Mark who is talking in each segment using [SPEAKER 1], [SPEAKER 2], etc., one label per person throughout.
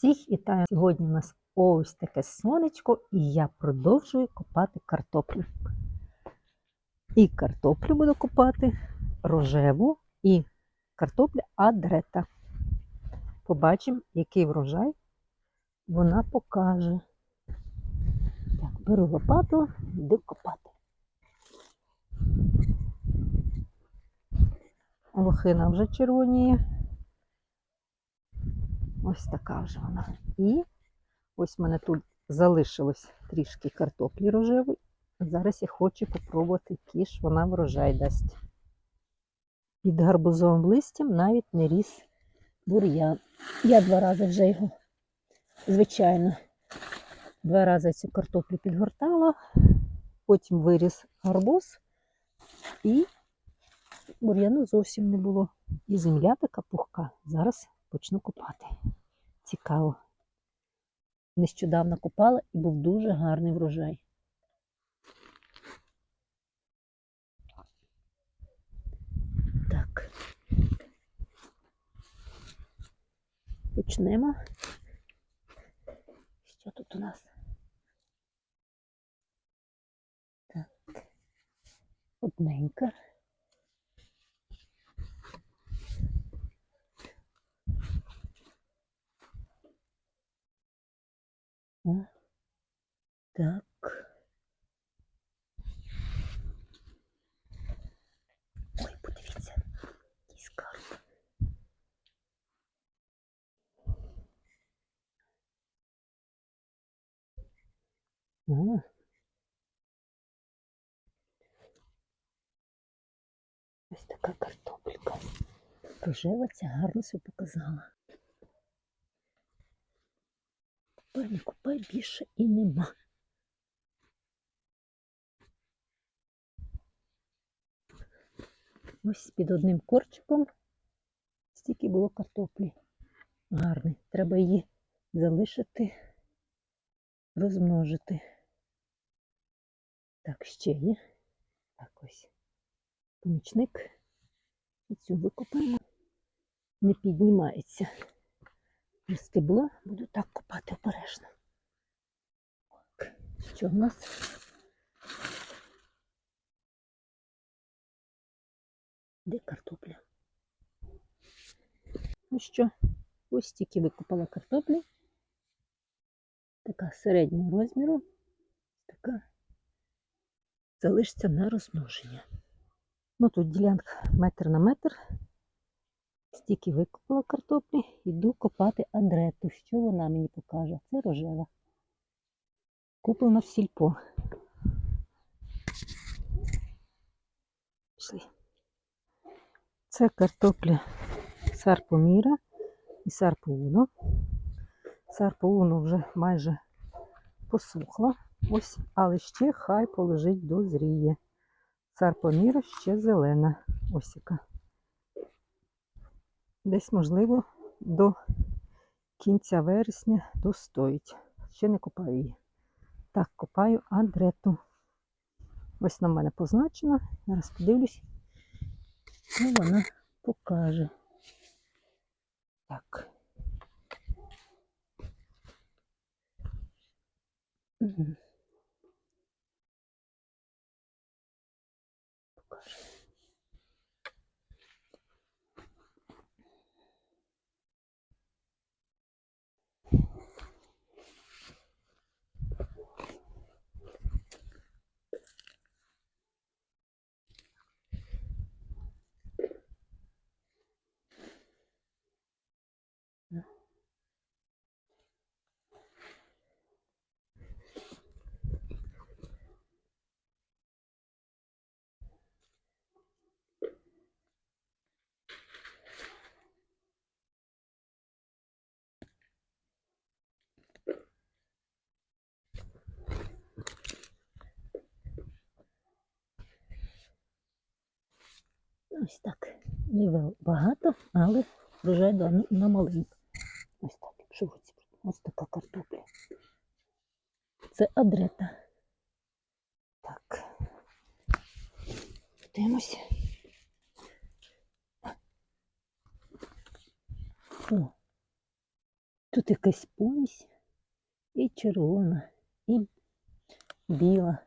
[SPEAKER 1] Всіх вітаю! Сьогодні у нас ось таке сонечко, і я продовжую копати картоплю. І картоплю буду копати рожеву і картопля адрета. Побачимо, який врожай вона покаже. Так, беру лопату, йду копати. Лохина вже червоніє. Ось така вже вона. І ось в мене тут залишилось трішки картоплі рожевої. Зараз я хочу попробувати, ж вона врожай дасть. Під гарбузовим листям навіть не ріс бур'ян. Я два рази вже його, звичайно, два рази цю картоплю підгортала, потім виріс гарбуз і бур'яну зовсім не було. І земля така пухка. Зараз почну копати. Цікаво. Нещодавно копала і був дуже гарний врожай. Так. Почнемо. Що тут у нас? Так. Одненька. О, так. Ой, подивіться, який скарб. О. Ось така картопелька. Рожева гарно себе показала. Купай, не купай більше і нема. Ось під одним корчиком стільки було картоплі. Гарний. Треба її залишити, розмножити. Так, ще є. Так ось. Помічник. І цю викопаємо. Не піднімається. Стебло буду так копати обережно. Що в нас? Де картопля? Ну що, ось тільки викопала картоплі. Така середнього розміру, така залишиться на розмноження. Ну тут ділянка метр на метр. Стільки викопала картоплі, йду копати адрету. Що вона мені покаже? Це рожева. Куплена в сільпо. Це картопля сарпоміра і сарпууно. Сарпууно вже майже посухла. Ось, але ще хай полежить дозріє. Сарпоміра ще зелена. Ось яка десь, можливо, до кінця вересня достоїть. Ще не копаю її. Так, копаю адрету. Ось на мене позначено. Зараз подивлюсь, що вона покаже. Так. Покаже. Ось так. Не багато, але врожай на маленьку. Ось так, хоч ось така картопля. Це адрета. Так. Дивимося. О, тут тут якась помість і червона, і біла.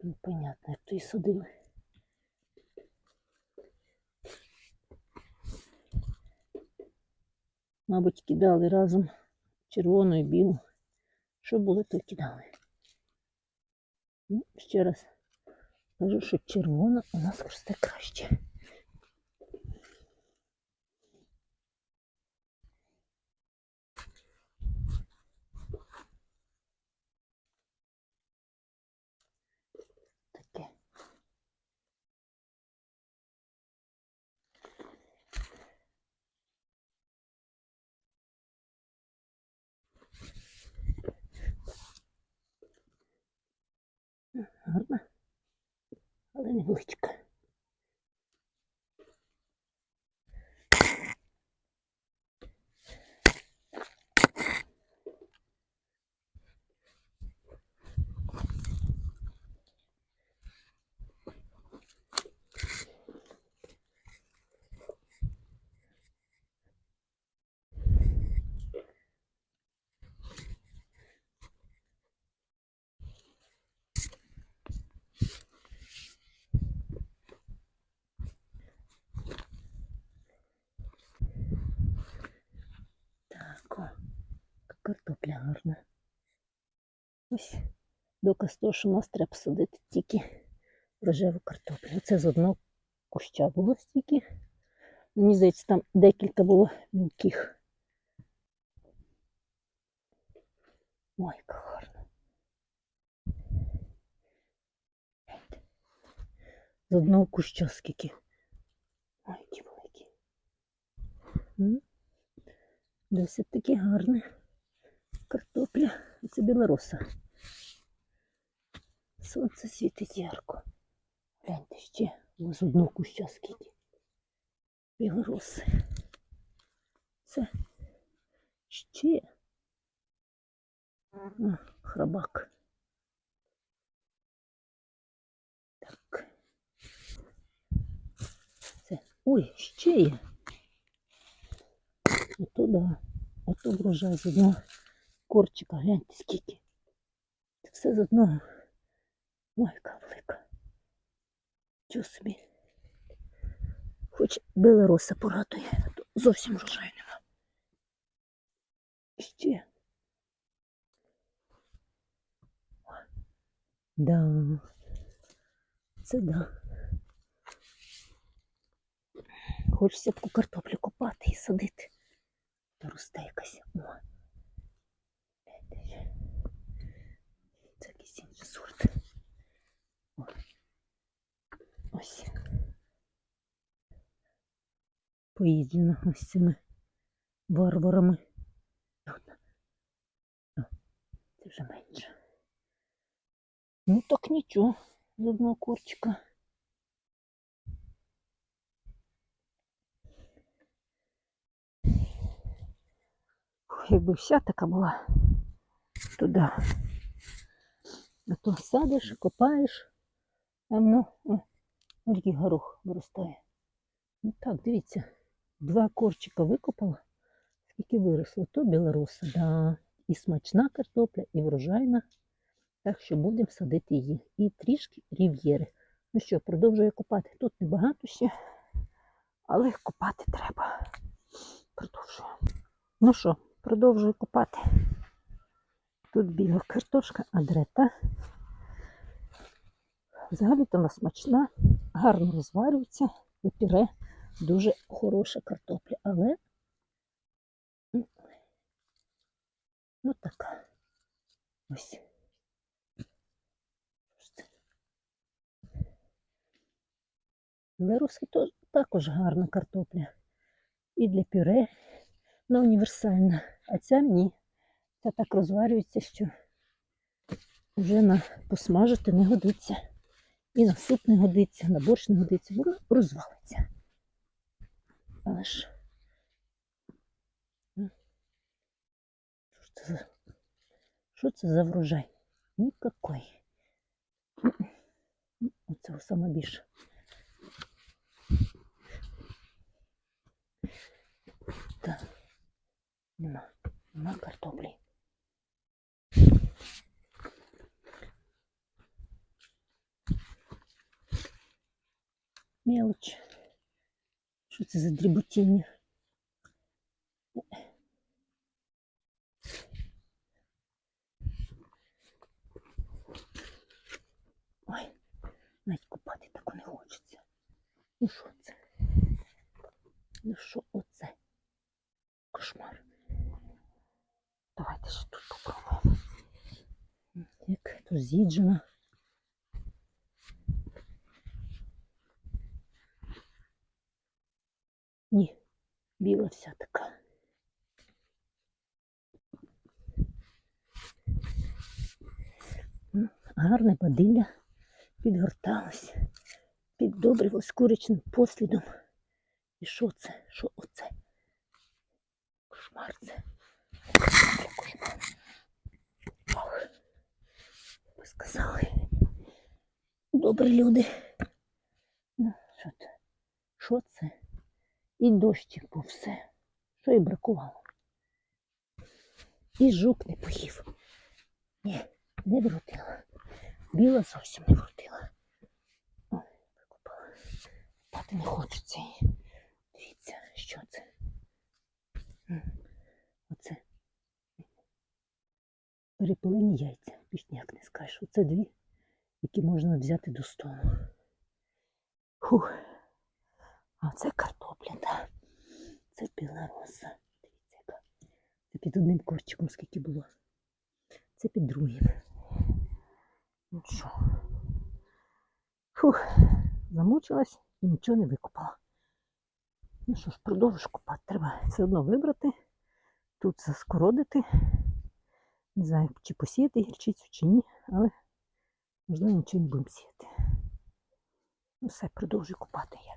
[SPEAKER 1] Непонятно, як то і садили. Мабуть, кидали разом червону і білу. Що було, то кидали. Ну, ще раз кажу, що червона у нас росте краще. Гарна, але невеличка. Так, о, картопля гарна. Ось доказ того, що нас треба садити тільки рожеву картоплю. Це з одного куща було стільки. Мені здається, там декілька було мілких. Ой, як гарно. З одного куща скільки. Ой, які великі. Досить таки гарне. Картопля. Це білороса. Сонце світить ярко. Гляньте ще з одного куща скільки. Білороси. Це ще храбак. Так. Це. Ой, ще є. Ото да. Ото врожай з одного корчика. Гляньте скільки. Це все з одного. Ой, яка велика. Чого собі. Хоч белороса порадує, то зовсім врожаю нема. Ще. Да. Це да. Хочеться таку картоплю копати і садити. Та росте якась. О. Це якийсь інший сорт. Ось. Поїджена ось цими варварами. Це вже менше. Ну так нічого, з одного корчика. Якби вся така була туди. А то садиш, копаєш, воно о, який горох виростає. Ну так, дивіться, два корчика викопала, скільки виросло, то білоруса, да. І смачна картопля, і врожайна. Так що будемо садити її. І трішки рів'єри. Ну що, продовжую копати. Тут небагато ще, але копати треба. Продовжую. Ну що, продовжую копати. Тут біла картошка, адрета. Взагалі-то вона смачна, гарно розварюється, і пюре дуже хороша картопля, але ну, така. Ось. Леруски то також гарна картопля. І для пюре, ну, універсальна. А ця ні. Ця так розварюється, що вже на посмажити не годиться. І на суп не годиться, на борщ не годиться, воно розвалиться. Але ж. Що це за Що це за врожай? Нікакой. Ну, Оце саме більше. Так, нема, нема картоплі. Мелоч. Що це за дріботіння? Ой, навіть купати тако не хочеться. Ну що це? Ну що оце? Кошмар. Давайте ще тут попробуємо. Як тут з'їджена. Ні, біла вся така. Ну, Гарне бадилля підгорталось, піддобрилось курячним послідом. І що це? Що оце? Кошмар це. Ох, ви сказали. Добрі люди. Ну, що це? Що це? І дощик був все. Що і бракувало. І жук не поїв. Ні, не вродила. Біла зовсім не вродила. Ой, викупала. Спати не хочеться. Дивіться, що це. Оце. Перепилені яйця. Більш ніяк не скажеш. Оце дві, які можна взяти до столу. Фух. А це картопля, так. Це білороса. Дивіться, яка. Це під одним корчиком скільки було. Це під другим. Ну що? Фух, замучилась і нічого не викопала. Ну що ж, продовжу ж копати. Треба все одно вибрати, тут заскородити. Не знаю, чи посіяти гірчицю, чи ні, але можливо нічого не будемо сіяти. Ну все, продовжую копати я.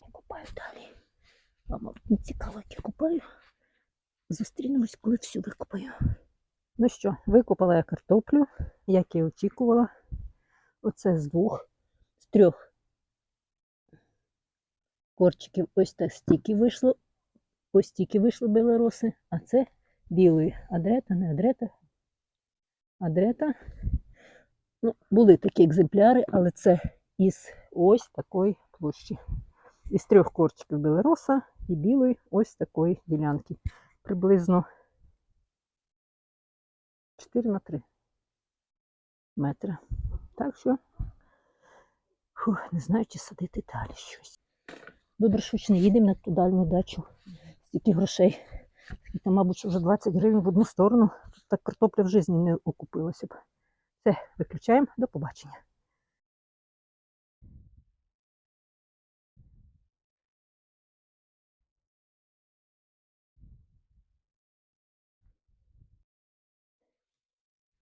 [SPEAKER 1] Я копаю далі. Вам мабуть, не цікаво, як я копаю. Зустрінемось, коли всю викопаю. Ну що, викопала я картоплю, як і очікувала. Оце з двох, з трьох корчиків ось так стільки вийшло. Ось стільки вийшло білороси, а це білий. Адрета, не адрета. Адрета. Ну, були такі екземпляри, але це із ось такої площі. Із трьох корчиків білороса і білої ось такої ділянки. Приблизно 4 на 3 метри. Так що, фух, не знаю, чи садити далі щось. Добре, що не їдемо на ту дальню дачу. Стільки грошей. Скільки, мабуть, вже 20 гривень в одну сторону. Тут так картопля в житті не окупилася б. Все, виключаємо. До побачення.